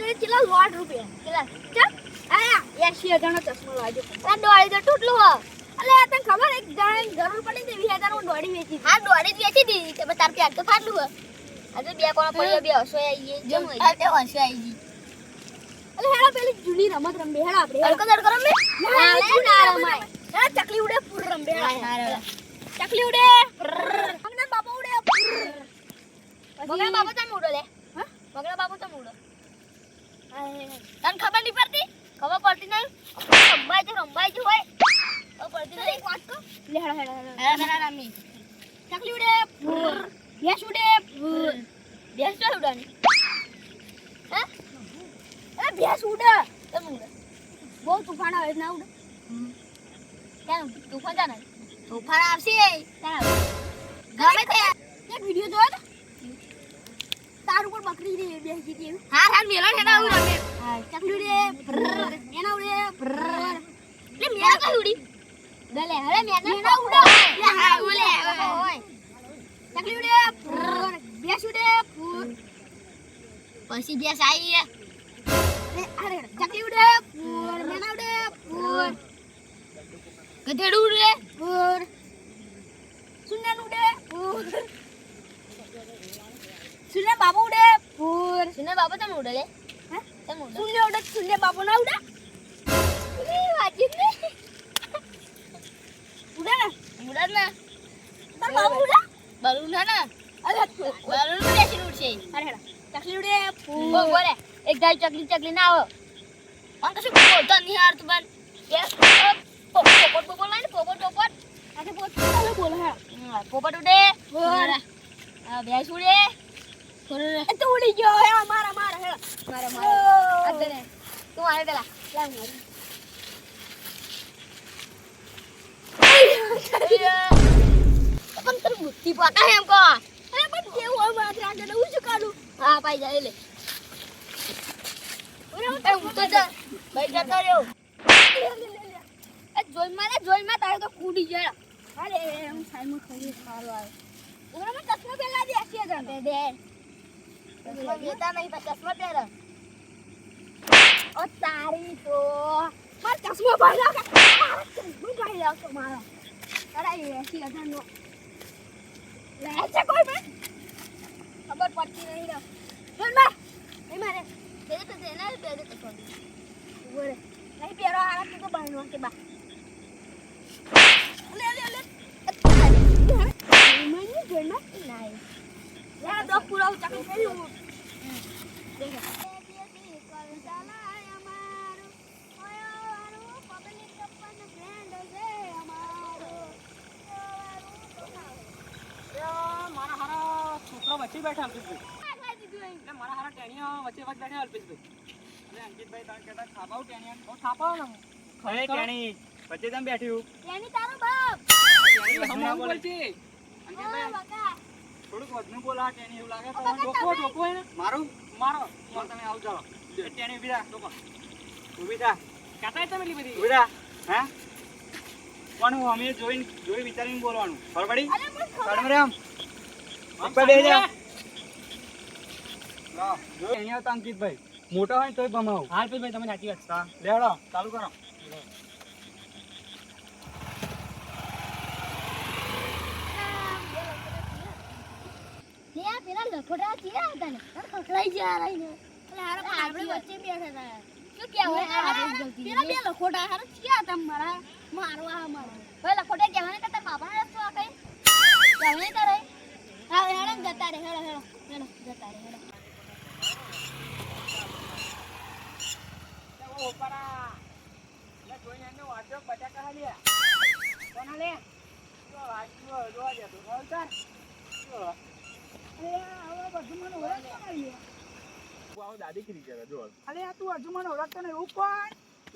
જોડે કેટલા લોટ રૂપિયા કેટલા? ચમ આયા એસી હજારનો ચશ્મો લાગ્યો આ દોડી તો તૂટલું હો. અલે આ તને ખબર એક જણાને જરૂર પડી તો વીસ હું દોડી વેચી હા દોડી જ વેચી દીધી તે તાર પ્યાર તો ફાટલું હો. આજે બે કોણ પડ્યો બે હસો આવી ગઈ જમ હોય. બે હસો આવી ગઈ. અલે હેડા પેલી જૂની રમત રમે હેડા આપણે તડકો તડકો રમે? ના ના રમાય. હેડા ચકલી ઉડે પૂર રમે હેડા ચકલી ઉડે અંગના બાપા ઉડે મગના બાપા તને ઉડો લે. મગના બાપા તને ઉડો. તને ખબર નહીં પડતી? ખબર પડતી નહીં? રંબાઈ તો રંબાઈ જ હોય. ખબર પડતી નહીં? વાત તો લે હેડા હેડા હેડા. રમી. ચકલી ઉડે ભેંસ ઉડે પૂર ભેંસ તો ઉડાની હે? એ ભેંસ ઉડે. તમે ઉડે? બહુ તુફાન આવે ના ઉડે? કેમ? તુફાન જાને તુફાન આવશે. ત્યાં ગમે તે. એક વિડિયો જોયો તો? તાર ઉપર બકરી રે બેસી હતી હા હા મેલા હેડા ઉડે હા ચકલી ઉડે ભ્રર, એના ઉડે ભ્રર. એટલે મેલા કઈ ઉડી દલે હવે મેના ઉડે લે હા ઉડે ઓય ચકલી ઉડે ભ્રર, ભેંસ ઉડે ફૂર પછી ભેંસ આવી એ અરે ચકલી ઉડે ફૂર મેના ઉડે ફૂર ગધેડું ઉડે ફૂર સુનન ઉડે ફૂર સુને બાબુ ઉડે. ફૂર સુને બાબુ તમે ઉડે લે. તમે ઉડે. સુને ઉડે સુને બાબુ ના ઉડે? એ વાજી ને. ઉડે ને? ઉડે ને. તાર બાબુ ઉડે? બલૂન હે ને. અરે બલૂન ઉડે છે ઉડશે. અરે હેડા ચકલી ઉડે. ફૂર બોલે એક ગાય ચકલી ચકલી ના આવો. આમ કશું બોલતા નહીં હાર તું બન કે પોપટ પોપટ બોલ ને પોપટ પોપટ. આજે પોપટ બોલે. હે પોપટ ઉડે. ફૂર આ ભેંસ ઉડે તો ઉડી ગયો હે મારા મારા હે. મારા મારા. અદને તું મારે પેલા. લાવ મારી. પણ તને બુદ્ધિ પતા હે એમ કો અરે પણ કેવું હોય મારા આગળ હું શું કરું? હા પાઈ જાય લે. હું તો ભાઈ જતો રહ્યો. એ જોઈ મારે તારે તો કૂદી ગયા અરે હું સાઈમાં ખાઈ સારું આવે. ઓરા માં ચશ્મા પહેલા દે આખી હજાર દે. લેતા નહીં, પણ ચશ્મા પહેરે. ઓ તારી તો. માર ચશ્મા ભાઈ લાવ ચશ્મા ભાઈ લાવ તો મારો. અરે, એસી હજાર નો લે છે કોઈ મેં ખબર પડતી નહીં રે. બોલમાં નહીં મારે. દે તો દે ના દે દે તો સોરી બોલે નહીં પહેરો, આ તો તો નો કે બા. લે લે લે. મને જોઈ ના નહીં? લે દો પૂરા દેખ મારા હારા છોકરો વચ્ચે બેઠા એટલે મારા હારા ટેણીઓ વચ્ચે વચ્ચે બેઠા અલ્પેશભાઈ એટલે અંકિતભાઈ તમે કહેતા થાપાવ ટેણીયા તો થાપાવ ને ખરે ટેણી વચ્ચે તમે બેઠ્યું તારો બાપ ટેણી અંકિતભાઈ થોડુંક વધનું બોલા કે એવું લાગે? ઓ તો ડોકો ટોકો હે મારું? મારો. તમે આવ એ ટેણી ટોકો ઊભી થા. કહેતા તમે લી બધી થા. હે? પણ હું અમે જોઈને જોઈ વિચારીને બોલવાનું. ખબર પડી? અરે મને ખબર. કાઢમ રે આમ આમ ઉપર બે જા. લા, અહીંયા તો અંકિતભાઈ. મોટા હોય તોય ભમાવું. હા ભાઈ તમે સાચી વાત. હા. લેવડો ચાલુ કરો. આ પેલા લખોટા ચિયા હતા ને. ખખડાઈ ગયા રહીને એટલે હારો આપણે વચ્ચે બેઠા હતા. શું કહેવાય પેલા બે લખોટા હારો ચિયા હતા મારા મારવા મારો ભાઈ લખોટા કહેવાને કરતા બાપા રસ્તો આ કઈ? કહેવાને તારે હા હેડો ને જતા રે હેડો હેડો હેડો જતા રે હેડો. ઉપરા. લે જોઈને એમને વાંચો બટાકા હાલ્યા. કોના લે જો વાંચ્યો જોવા દે બોલતા જો અરે આ બધું મને ઓળખતો નહીં આવો દાદી કરી કરે જો. અરે આ તું હજુ મને ઓળખતો નહીં. એવું કોણ?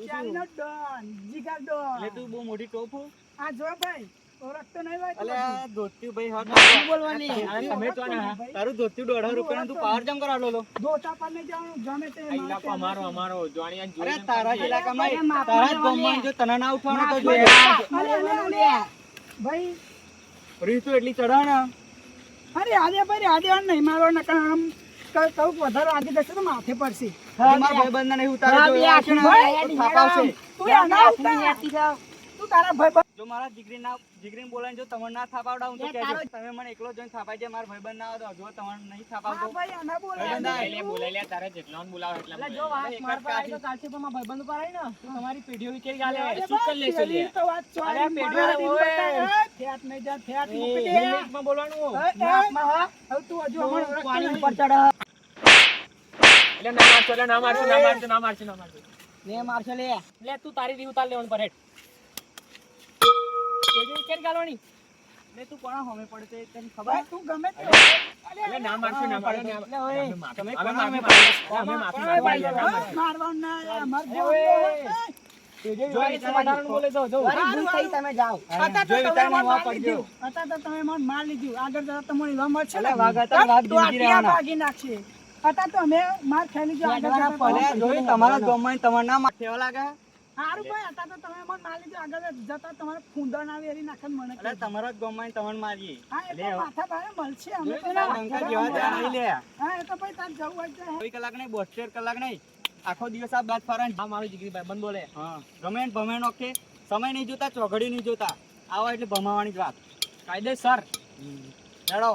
ચાલીનો ડોન જીગર ડોન. એટલે તું બહુ મોટી ટોપ હું. આ જો ભાઈ ઓળખતો નહીં ભાઈ અલે હજુ. ભાઈ હટ શું બોલવાની? અરે તમે તો ના તારું ધોતી દોઢ રૂપિયા તું પાવર જમ કરાવલો લો. ધોતા પર નહીં જવાનું ગમે તે મારે પહેરવાનું. અરે તારા ઇલાકામાં તારા જ લેવાનું જો તને ના ઉઠવાનું તો માપમાં અરે, અરે, અરે. ભાઈ રીત એટલી ને અરે આદે ભાઈ આદે નહીં મારો નકર આમ ક- કહું કે વધારે આગળ જશે તો માથે પડશે. મારા નહીં ઉતારે. તું તારા ભાઈ જો મારા જીગરીના જીગરીને બોલાવીને જો તમને ના થાપ આવડાવું તો કહેજો. તમે મને એકલો જોઈને થાપાઈ જાય મારા ભાઈબંધ ના આવે જો તમને નહીં થાપ હા ભાઈ આના ભાઈબંધ બોલાય આ બોલાઈ લે તારે જેટલો બોલાવો એટલા એટલે જો વાત માર પર આવી તો તો કાલથી પણ મારા ભાઈબંધ પર આવી ને તો તમારી પેઢીઓ વિચારી ગાલે શું કરી લેશો લે તો વાત છો અરે પેઢીઓ ઓય. થેટ મે જા, થેટ મૂકી દે. મિનિટમાં બોલવાનું માં હા. હવે તું હજુ અમને પાણી ઉપર ચડે. એટલે ના મારશો એટલે ના મારશો ના મારશો ના મારશો ના મારશો. ને મારશે લે લે તું તારી દી ઉતાર લેવાનું પર પેઢીઓ વિચારી ગાલવાની લે તું કોના હોમે પડે તને ખબર તું ગમે તે. એટલે ના મારશો ના ઓય, તમે કોણ કોના માફી અમે માફી માંગીએ. મારવાનું ના, યાર, માર એ જોવાનું ઓય. હોય. પેઢીઓ જો વિચારી વિચારવાનું વધારાનું બોલે જો જો મારી ભૂલ થઈ તમે જાઓ અત્યારે તો જો તમે વિચારને મને વાહ માર પડજો. લીધું. અત્યારે તો તમે મને માર લીધું. આગળ જતા તમને એવા મળશે અલે ને. વાઘ હતા, વાઘ તો આ જિંદગી ક્યાં રહેવાના. ભાગી નાખશે. અત્યારે તો અમે માર ખાઈ લીધું. આગળ જતા તો- ભલે જોઈ તમારા ગામમાં ના માર કેવા લાગે હારું ભાઈ, અત્યારે તો તમે મને માર લીધું. આગળ જતા તમારે ફૂંદણ આવી એરી નાખે મને એટલે તમારા જ ગામમાં તમને મારીએ. હા, એ તો માથા ભારે મળશે. અમે તો પેલા જેવા ત્યાં નહીં લે. હા, એ તો ભાઈ તારે જવું હોય તો કોઈ કલાક નહીં બોતેર કલાક નહીં. આખો દિવસ આ બાદ ફરન આ મારું જીગરી ભાઈ બંધ બોલે. હા ગમે ભમેન ઓકે. સમય નહીં જોતા ચોઘડી નહીં જોતા. આવો એટલે ભમાવાની જ વાત. કાયદેસર. હેડો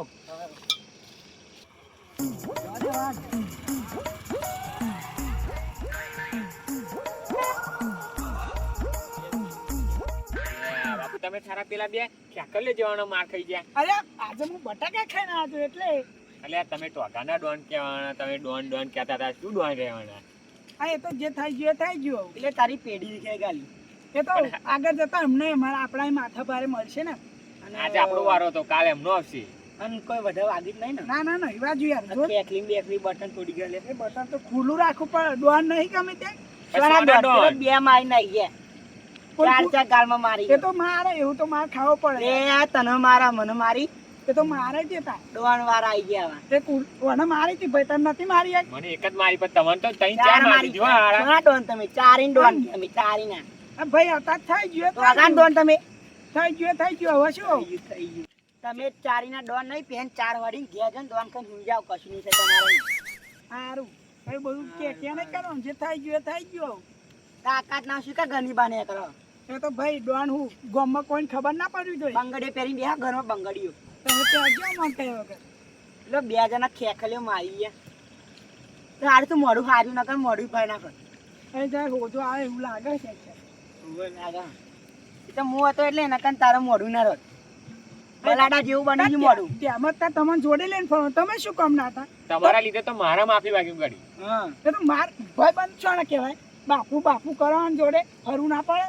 તમે થારા પેલા બે ખેકલે જવાનો માર ખાઈ ગયા. અરે આજે હું બટાકા ખાઈને આવ્યો એટલે. એટલે તમે ટોકાના ડોન કહેવાના તમે ડોન ડોન કહેતા હતા શું ડોન રહેવાના? હા એ તો જે થઈ ગયો થઈ ગયો. એટલે તારી પેઢી દેખાઈ ગાલી એ તો આગળ જતા અમને અમારા આપણા માથા ભારે મળશે ને. અને આજે આપણો વારો તો કાલે એમનો આવશે. અને કોઈ વધારે વાગી જ નહીં ને. ના ના ના એ બાજુ યાર જો. કેકલી બેકલી બટન તોડી ગયા એ બટન તો ખુલ્લું રાખવું પણ ડોન નહીં ગમે તે બે મારી નાઈ ગયા. ચાર ચાર ગાલમાં મારી એ તો મારે એવું તો માર ખાવો પડે. લે તને મારા મને મારી. એ તો મારે જ હતા ડોન વાળા આઈ ગયા હવે. કોને મારી હતી ભાઈ? તને નથી મારી મને એક જ મારી પણ તમને તો ત્રણ ચાર મારી દીધો ડોન તમે ચારીન ડોન અમે ચારીના. આ ભાઈ હતા થઈ ગયું તો આગાન ડોન તમે. થઈ ગયું થઈ ગયું હવે શું? થઈ ગયું, થઈ ગયું. તમે ડોન નહીં પેન ચાર વાળી ઘેર જઈને ડોન કઈ સમજાવ કશું નહીં થાય તમારે. સારું. એ બધું કે કે નહીં કરો જે થઈ ગયું થઈ ગયું. તાકાત ના શું કે ઘરની બાને કરો? એ તો ભાઈ ડોન હું ગામમાં કોઈને ખબર ના પડવી જોઈએ. બંગડીઓ પહેરીને બેહા ઘરમાં બંગડીઓ. તમે તો હજુ મને વગર. એટલે બે જણા ખેખલ્યો મારી ગયા તો હારે તો મોડું હાર્યું ના કર મોડું ભાઈ ના કર. એ જાય હોજો આવે એવું લાગે છે એ તો હું હતો એટલે એના કારણે તારું મોડું ના રત બલાડા જેવું બની ગયું મોડું ત્યાં ત્યાં તમને જોડે લઈને ફરો. તમે શું કામ ના હતા? તમારા લીધે તો મારા માફી વાગ્યું ગાડી. હા. એ તો માર ભાઈ બંધ છો ને કહેવાય. બાપુ બાપુ કરવાનું જોડે ફરવું ના પડે.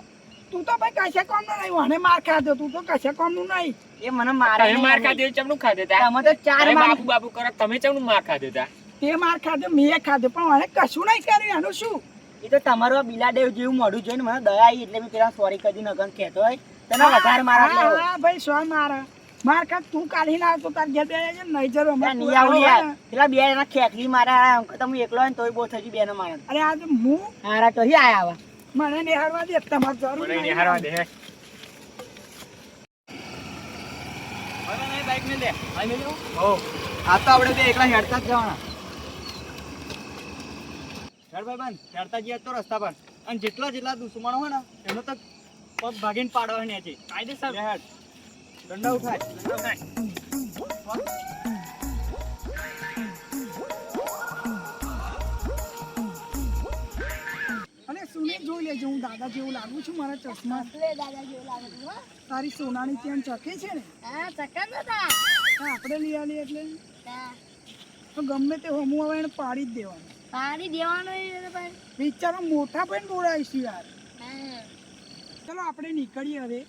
તું તો ભાઈ કશે કામનું નહીં મને માર ખાધો તું તો કશે કામનું નહીં. એ મને મારે તમે માર ખાધો ચમનું ખાધો તા? તમે તો ચાર માર બાપુ બાપુ કરો તમે ચમનું માર ખાધો તા? તે માર ખાધો મેં ખાધો પણ મને કશું નહીં કર્યું એનું શું? એ તો તમારો આ બિલાડેવ જેવું મોઢું જોઈને મને દયા આવી એટલે મેં પેલા સોરી કદી નગન કહેતો હોય તને વધારે મારા હા, હા, ભાઈ સો મારા. માર ખા તું કાઢી ના તો તાર ઘેર બે જાય નહીં જરૂર ત્યાં હમણાં નહીં આવું યાર. પેલા બે જણા ખેકલી મારા અંક તમે એકલો હોય ને તોય બહુ થઈ બેનો મારા અરે આજે હું? હારા તો હી આયા આવા. મને નિહાળવા દે તમારે જરૂર મને નહીં. નિહારવા દે. બાઈક મેં લે ઓ આ તો આપણે બે એકલા હેડતા જ જવાના. હેડ ભાઈ બંધ. હેડતા જઈએ તો રસ્તા પર. અને જેટલા જેટલા દુશ્મનો હોય ને એનો તો પગ ભાગીને પાડવાની છે કાયદેસર. હેડ. દંડા ઉઠાય. અને લેજો હું દાદા જેવું લાગુ છું મારા ચશ્મા. લે દાદા જેવું લાગે છે, તારી સોનાની ચેન ચકે છે ને? હા હા, આપણે લઈ આવીએ એટલે. તો ગમે તે હમું આવે એને પાડી જ દેવાનું. પાડી દેવાનો બિચારો. મોટા પણ બોલાવીશું યાર. ચાલો આપણે નીકળીએ હવે.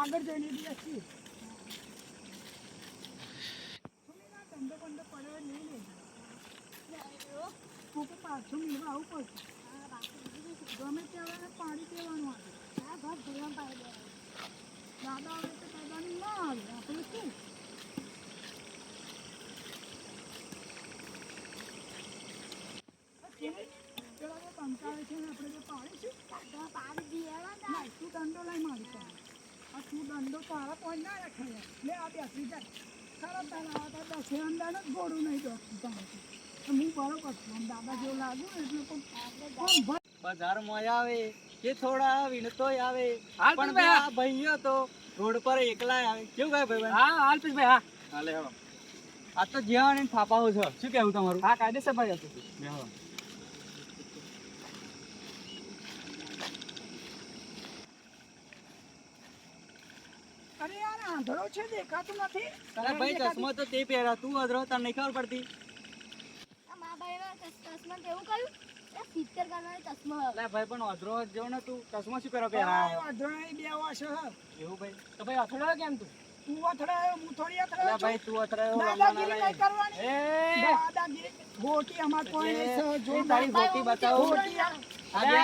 આગળ જઈને બી સુનીના ધંધો બંધો પડ્યો હોય લેજો તું કે પાછું મેળવા આવું પડશે? ગમે તે પાણી પીવાનું પાડી આવે હા, બસ ભગવાન પાડી દેવાનો. દાદા આવે તો દાદાની ના આવે. આપણે શું? કંટાળે છે ને આપણે જે પાડીશું છે પાડી તું દંડો લઈ મારી પાસે આ તું દંડો તારા કોઈ ના રાખે. લે આ બેસી જાય ખરાબ તારા આવા તો દસે અંદાજ જ ગોળું નહીં દોડતું. હું દાદા જેવું એટલે આમ ભ- આવે કે થોડા વિનતો આવે. પણ આ ભાઈઓ તો રોડ પર એકલા આવે. કેવું કહે ભાઈ હા હાલ પીસ ભાઈ હા. હાલે હેડો આ તો જ્યાં ને થાપાઓ છો. શું કહેવું તમારું? હા કાયદેસર ભાઈ હતું. બેહો. અરે યાર આંધળો છે દેખાતું નથી. અરે ભાઈ ચશ્મા તો તે પહેરા તું અધરો તને નહીં ખબર પડતી? આ મા ભાઈના ચસ- ચશ્મા એવું કર્યું? સિત્તેર કરવાનો ચશ્મો હતો. ભાઈ પણ અધરો જો ને તું. ચશ્મા શું પહેરો આ પહેરા વાંધોણી બે વાસો એવું ભાઈ? તો ભાઈ અથડાયો કેમ તું? તું અથડાયો હું થોડી અથડાયો ભાઈ તું અથડાયો દાદાગીરી રમવાના કરવાની? એ! દાદાગીરી? ગોટી અમાર કોઈ એ, જો તારી ગોટી બતાવો. ગોટી અરે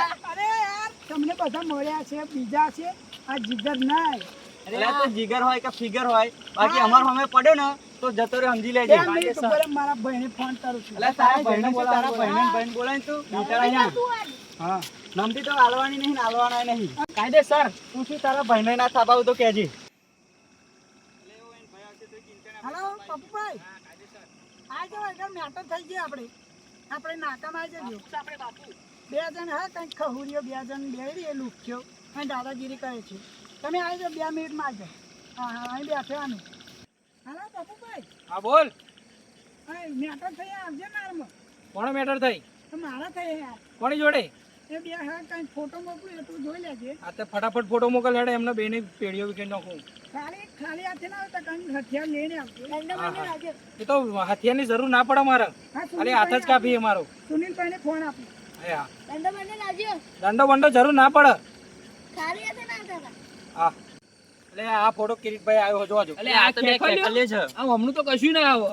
યાર તમને બધા મળ્યા છે બીજા છે આ જીગર એટલે તો જીગર હોય કે ફિગર હોય? બાકી અમાર સામે પડ્યો ને. તો જતો રહ્યો સમજી લેજે. મારા ભાઈને ફોન કરું છું. એટલે તારા ભાઈને તારા ભાઈને ભાઈને બોલાય તું બિચારા અહીંયા. હા. નમતી તો હાલવાની નહીં ને હાલવાના નહીં. કાયદેસર તું શું તારા ભાઈને ના થાપાવું તો કહેજે. હેલો પપ્પુભાઈ. આ જો એકદમ મેટર થઈ ગયા આપણે. આપણે નાકામાં આવી જજો આપણે બાપુ. બે જણ હા કંઈક ખહુરીઓ બે જણ બેડી લુખ્યો. અને દાદાગીરી કરે છે. તમે આવી જાઓ બે મિનિટમાં આવજો હા હા અહીં બેઠવાનું હલો પપ્પુભાઈ હા બોલ. અહીં મેટર થઈ આવજે નારમાં કોણ મેટર થઈ? તો મારા થઈ યાર. કોની જોડે? એ બે હા કંઈક ફોટો મોકલું એટલું જોઈ લેજે. આ તો ફટાફટ ફોટો મોકલ હેડે એમને બેને પેઢીઓ વિકેટ નાખું. ખાલી ખાલી હાથે ના આવે તો કંઈક હથિયાર લઈને આવજો હા, એ તો હથિયારની જરૂર ના પડે મારે. હા ખાલી હાથ જ કાપી અમારો સુનિલભાઈને ફોન આપો. હા. દંડો બંડો લાગ્યો. દંડો બંડો જરૂર ના પડે. ખાલી હાથે ના આવતા. હા. એટલે આ ફોટો કિરીટભાઈ આવ્યો જોજો એટલે આ તો બે ખેકલીએ છે આ હમણું તો કશું ના આવો.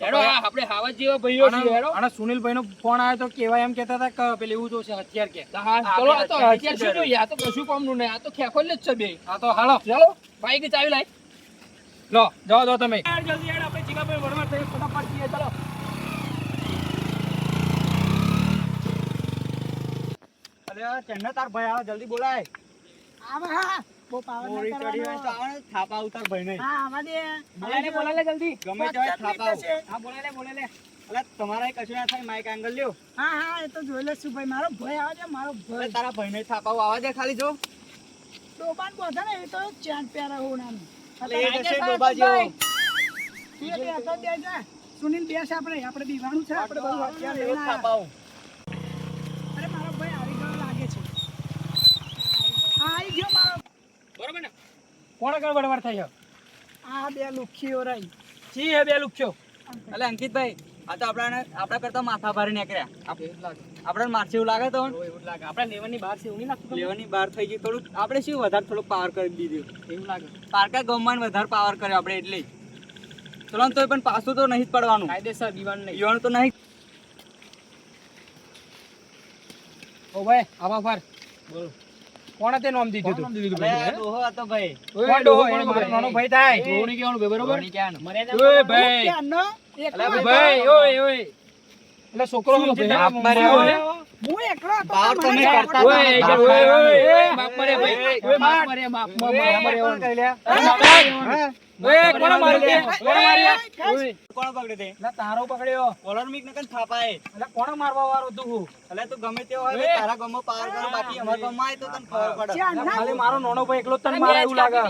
હેડો આપણે હાવા જેવા ભાઈઓ છીએ હેડો. અને સુનિલભાઈ નો ફોન આવ્યો તો કેવા એમ કહેતા હતા કે પેલે એવું જોશે હથિયાર કે. ચલો આ તો હથિયાર શું જોઈએ? આ તો કશું કામનું નહીં. આ તો ખેખોલ જ છે બે. આ તો હાલો. ચાલો બાઈક ચાવી લાય. લો જાઓ જાઓ તમે. જલ્દી યાર આપણે જીગાભાઈ વડવા થઈ ફટાફટ જઈએ ચલો. અરે આ તાર ભાઈ આવે જલ્દી બોલાય. આવે હા. બહુ પાવર મોડી ચડી હોય તો કરવાનો. થાપા ઉતાર ભાઈને. હા આવા દે. બોલાય બોલાય જલ્દી. ગમે તે થાપા હા બોલાય લે અલે તમારે કશું ના થાય માઇક એંગલ લ્યો. હા હા એ તો જોઈ લેશું ભાઈ. મારો ભાઈ આવે છે મારો અલે ભાઈ તારા થાપાઓ આવા દે ખાલી જો. ડોબાન બોધે ને એ તો ચેન્ટ પહેરા અલે એ ડોબા જેવો. હતા બે જા સુનિલ બેસ આપણે. આપણે દીવાનું છે આપણે બધું અત્યારે. થાપાઓ અરે મારો ભાઈ આવી ગયો લાગે છે હા આવી ગયો મારો બરોબર ને? કોણ આગળ વડવાર થઈ છે? આ બે લુખીઓ રહી. જી હે બે લુખ્યો એટલે અંકિતભાઈ આ તો આપણાને આપણા કરતા માથા ભારે નીકળ્યા. આપણે મારશે એવું લાગે તો? એવું લાગે. આપણે લેવનની બહાર છે એવું નહીં લાગતું તમને? લેવાની બહાર થઈ ગઈ થોડુંક આપણે શું વધારે થોડુંક પાવર કરી દીધું. એવું લાગે. પારકા ગમમાં વધારે પાવર કર્યો આપણે એટલે. ચલો તો પણ પાછું તો નહીં જ પડવાનું. કાયદેસર દીવાન નહીં. ઈવણ તો નહીં. ઓ ભાઈ આવા ફાર. બોલો. કોણે તે નામ દીધું તું દીધું ભાઈ? ડોહો હતો ભાઈ. કોણ ડોહો? એ મારો નાનો ભાઈ થાય. ધોની કહેવાનું ભાઈ બરોબર? ઓય ભાઈ. ભાઈ ઓય ઓય. એટલે છોકરો સમજી બાપ મરે ભાઈ. એટલે તારો પકડ્યો. કોલર મીક નકન થાપાય. એટલે કોણે મારવા વાળો તું હું? અલે તું ગમે તે હોય તારા ગમો પાર કરો બાકી અમારા ગમમાં તો તને ખબર પડે. એટલે ખાલી મારો નાનો ભાઈ એકલો તને મારે એવું લાગે.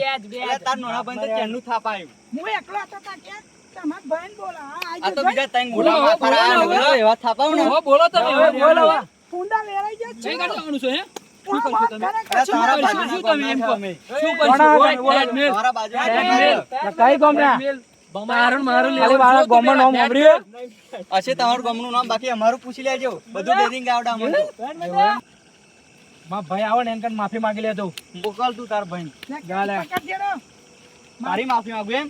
તાર નોના ભાઈ તો ચેનનું થાપાયું. હું એકલો હતો તા કે તમાર ભાઈને બોલા. આ તો બીજા ત્રણ મોટા બોલો. બોલો, એવા થાપાવ ને બોલો તમે બોલો. હવે. લેરાઈ ગયા છે. કાઢ જવાનું છે હે? મારું મારું મારા ભાઈ આવો ને એમ માફી માંગી લેતો મોકલ તું તાર ભાઈ ગાલે. પકડ માફી માગું એમ?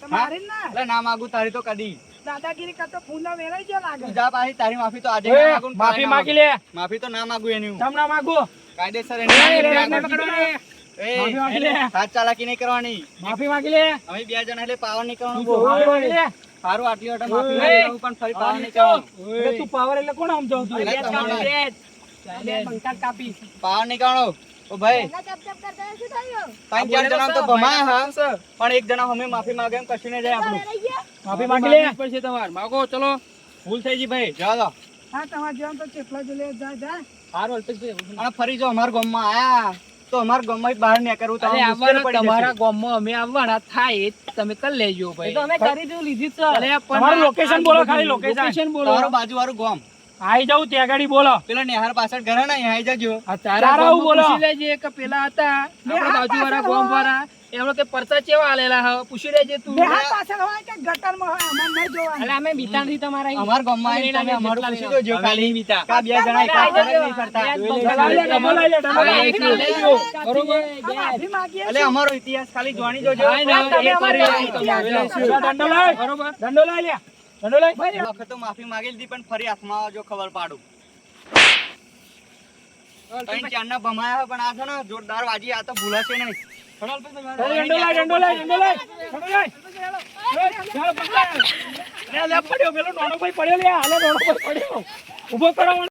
તો ના. એટલે ના માંગુ તારી તો કદી. દાદાગીરી કરતો ફૂંડા વેરાઈ ગયો લાગે જા પાછી તારી માફી તો આજે માંગુ માફી માગી લે માફી તો ના માગું એની હું. તમને માગું કાયદેસર એની. પકડો. હાથ ચાલાકી નહીં કરવાની માફી માગી લે અમે બે જણા એટલે પાવર નહીં કરવાનું માફી માંગી સારું આટલી માફી. પણ ફરી પાવર નહીં કરવાનો તું પાવર એટલે કોણ સમજાવ તું અરે તમારે. બંકાત કાપી પાવર નહીં કરવાનો ઓ ભાઈ એના ચપ ચપ કરતા શું થયું ત્રણ ચાર જણા તો ભમાયા હા પણ એક જણા અમે માફી માગે એમ કશું નહીં જાય આપણું માફી માંગી લે. પડશે તમાર. માગો ચલો. ભૂલ થઈ ગઈ ભાઈ. જા દો હા તમાર જેમ તો ચેપલા જો લે જા જા સારું અલ્પેશભાઈ અને ફરી જો અમારા ગામમાં. આયા તો અમાર ગામમાં બહાર નીકળવું તો અરે આવવાના તમારા. ગામમાં. અમે આવવાના થાય તમે કલ લેજો ભાઈ તો અમે કરી દીધું લીધી છે. અરે પણ આ બોલો, ખાલી location બોલો. તમારું બાજુવાળું ગામ. આઈ જાઉં ત્યાં ગાડી બોલો. પેલા નેહાર પાછળ ઘરે ને આઈ જજો. તારા તારા આવું બોલો. પૂછી લેજે કે પેલા હતા. આપણા પાછળ વાળા એમનો કે પરચા ચેવા આલેલા હ? પૂછી લેજે તું. નેહાર પાછળ હોય કે ગટરમાં હોય અમારે નહીં જોવા એટલે અમે બીતાણથી તમારા અમાર અમારા ગામમાં આવીને તમે અમારું પૂછી જોજો ખાલી બીતા. કા બે જણા નહીં કરતા. લઈ લે, ડબ્બો લે, એક. બરોબર? એટલે અમારો ઇતિહાસ ખાલી જોવાની જોજો. હા, ના, દંડો લઈ. બરોબર. દંડો લઈ લે દંડો વખત તો માફી માંગી લીધી પણ ફરી હાથમાં આવજો ખબર પાડું ત્રણ ભમાયા પણ આ છે ને જોરદાર વાજી આ તો ભૂલાશે નહીં દંડો લઈ, દંડો લઈ, દંડો લઈ, દંડો લઈ. ચાલો, પકડ. લે, લે, પડ્યો, પેલો નાનો ભાઈ પડ્યો લે, હાલે નાનો ભાઈ પડ્યો. ઊભો કરો.